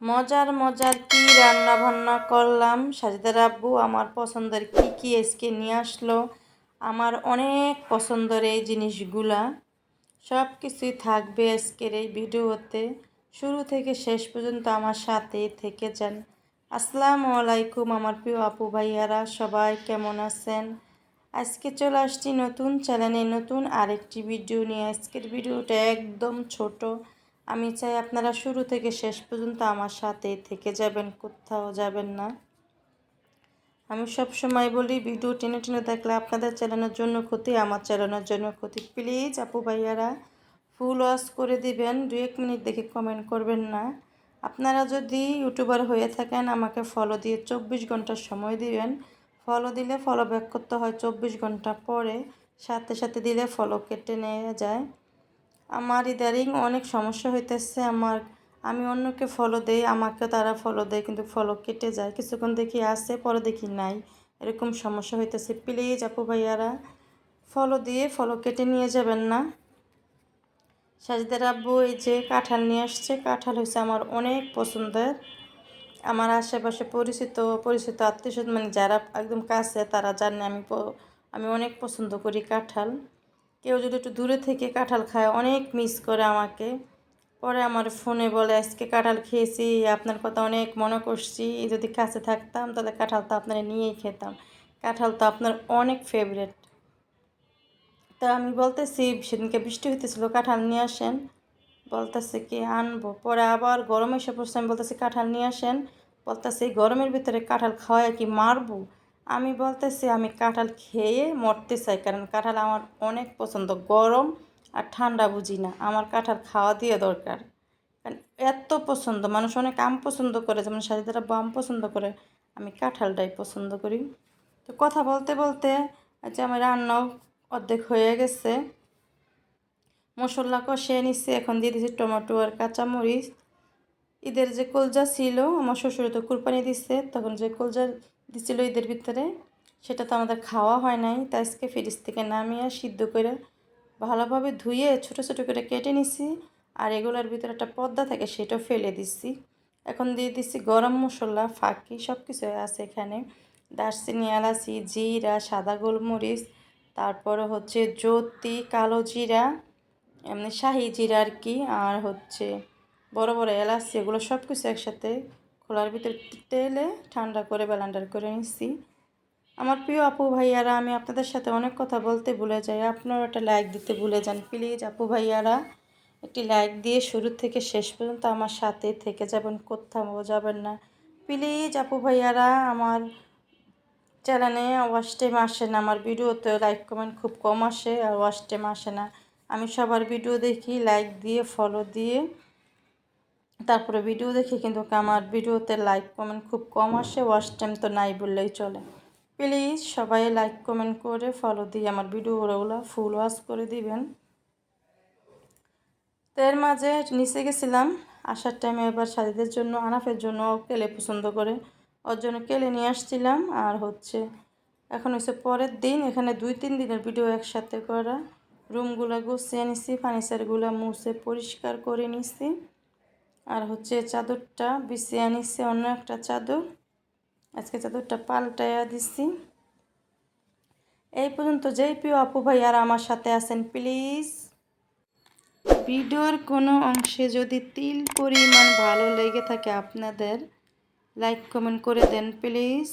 মজার মজার কি রান্না বান্না করলাম? সাজিদার আব্বু আমার পছন্দের কি কি এসকে নিয়ে আসলো? আমার অনেক পছন্দের এই জিনিসগুলা। সব কিছুই থাকবে আজকের এই ভিডিওতে। শুরু থেকে শেষ পর্যন্ত আমার সাথে থেকে যান। আসসালামু আলাইকুম আমার প্রিয় আপু ভাইয়ারা, সবাই কেমন আছেন? আজকে চলে আসছি নতুন চ্যানেলে নতুন আরেকটি ভিডিও নিয়ে। আজকের ভিডিওটা একদম ছোট। আমি চাই আপনারা শুরু থেকে শেষ পর্যন্ত আমার সাথে থেকে যাবেন, কোথাও যাবেন না। আমি সব সময় বলি, ভিডিও টেনে টেনে দেখলে আপনাদের চালানোর জন্য ক্ষতি, আমার চালানোর জন্য ক্ষতি। প্লিজ, আপু ভাইয়ারা, ফুল ওয়াশ করে দিবেন, দু এক মিনিট দেখে কমেন্ট করবেন না। আপনারা যদি ইউটিউবার হয়ে থাকেন, আমাকে ফলো দিয়ে চব্বিশ ঘণ্টার সময় দিবেন। ফলো দিলে ফলো ব্যাক করতে হয় চব্বিশ ঘণ্টা পরে, সাথে সাথে দিলে ফলো কেটে নেওয়া যায়। আমার ইদারিং অনেক সমস্যা হইতেছে আমার। আমি অন্যকে ফলো দেই আমাকে তারা ফলো দেয়, কিন্তু ফলো কেটে যায়। কিছুক্ষণ দেখি আসে পরে দেখি নাই। এরকম সমস্যা হইতেছে। প্লিজ আপু ভাইয়ারা ফলো দিয়ে ফলো কেটে নিয়ে যাবেন না। সাজিদার আব্বু এই যে কাঁঠাল নিয়ে আসছে। কাঁঠাল হয়েছে আমার অনেক পছন্দের। আমার আশেপাশে পরিচিত পরিচিত আত্মীয় মানে যারা একদম কাছে, তারা জানে আমি আমি অনেক পছন্দ করি কাঁঠাল। কেউ যদি একটু দূরে থেকে কাঁঠাল খায়, অনেক মিস করে আমাকে। পরে আমার ফোনে বলে, আজকে কাঁঠাল খেয়েছি, আপনার কথা অনেক মনে করছি, যদি কাছে থাকতাম তাহলে কাঁঠাল তো আপনারা নিয়েই খেতাম। কাঁঠাল তো আপনার অনেক ফেভারেট তা আমি বলতেছি, সেদিনকে বৃষ্টি হইতেছিল, কাঁঠাল নিয়ে আসেন। বলতেছে কি, আনব। পরে আবার গরম এসে পড়ছে, আমি বলতেছি, কাঁঠাল নিয়ে আসেন। বলতেছে গরমের ভিতরে কাঁঠাল খাওয়ায় কি মারবো? আমি বলতেছি, আমি কাঁঠাল খেয়ে মরতে চাই, কারণ কাঁঠাল আমার অনেক পছন্দ, গরম আর ঠান্ডা বুঝি না, আমার কাঁঠাল খাওয়া দিয়ে দরকার। কারণ এত পছন্দ, মানুষ অনেক আম পছন্দ করে, যেমন সাজিদারা বাম পছন্দ করে, আমি কাঁঠালটাই পছন্দ করি। তো কথা বলতে বলতে আচ্ছা আমার রান্নাও অর্ধেক হয়ে গেছে। মশলা কষিয়ে নিচ্ছি এখন দিয়ে দিচ্ছি টমেটো আর কাঁচামরিচ। ঈদের যে কলজা ছিল, আমার শ্বশুরে তো কুরবানি দিচ্ছে তখন যে কলজা দিছিল ঈদের ভিতরে। সেটা তো আমাদের খাওয়া হয় নাই। তাই আজকে ফ্রিজ থেকে নামিয়ে সিদ্ধ করে ভালোভাবে ধুয়ে ছোটো ছোটো করে কেটে নিছি। আর এগুলোর ভিতরে একটা পর্দা থাকে, সেটাও ফেলে দিচ্ছি এখন দিয়ে দিচ্ছি গরম মশলা, ফাঁকি সব কিছু আছে এখানে। দারচিনি, এলাচি, জিরা, সাদা গোলমরিচ, তারপরে হচ্ছে জ্যোতি, কালো জিরা, এমনি শাহি জিরা আর কি, আর হচ্ছে বড় বড় এলাচি, এগুলো সব কিছু একসাথে খোলার ভিতরে তেলে ঠান্ডা করে ব্যালান্ডার করে নিচ্ছি আমার প্রিয় আপু ভাইয়ারা, আমি আপনাদের সাথে অনেক কথা বলতে ভুলে যাই। আপনারা একটা লাইক দিতে ভুলে যান, প্লিজ। আপু ভাইয়ারা, একটি লাইক দিয়ে শুরু থেকে শেষ পর্যন্ত আমার সাথে থেকে যাবেন, কোথাও যাবেন না। প্লিজ, আপু ভাইয়ারা, আমার চ্যানেলে ওয়াশ টাইম আসে না। আমার ভিডিওতে লাইক কমেন্ট খুব কম আসে আর ওয়াশ টাইম আসে না। আমি সবার ভিডিও দেখি, লাইক দিয়ে, ফলো দিয়ে। তারপরে ভিডিও দেখি কিন্তু আমার ভিডিওতে লাইক কমেন্ট খুব কম আসে ওয়াশ টাইম তো নাই বললেই চলে। প্লিজ সবাই লাইক কমেন্ট করে ফলো দিয়ে আমার ভিডিওগুলো ফুল ওয়াশ করে দিবেন। তো এর মাঝে নিচে গেছিলাম, আসার টাইমে এবার সাজিদের জন্য, আনাফের জন্য কেলে পছন্দ করে, ওর জন্য কেলে নিয়ে আসছিলাম। আর হচ্ছে এখন হচ্ছে পরের দিন, এখানে দুই তিন দিনের ভিডিও একসাথে করা। রুমগুলো গুছিয়ে নিছি ফার্নিচারগুলো মুছে, পরিষ্কার করে নিছি। আর হচ্ছে চাদরটা বিছিয়ে নিচ্ছে অন্য একটা চাদর। আজকে চাদরটা পাল্টাইয়া দিছি। এই পর্যন্ত যেই প্রিয় আপু ভাই আর আমার সাথে আছেন, প্লিজ। ভিডিওর কোনো অংশে যদি তিল পরিমাণ ভালো লেগে থাকে আপনাদের, লাইক কমেন্ট করে দেন, প্লিজ।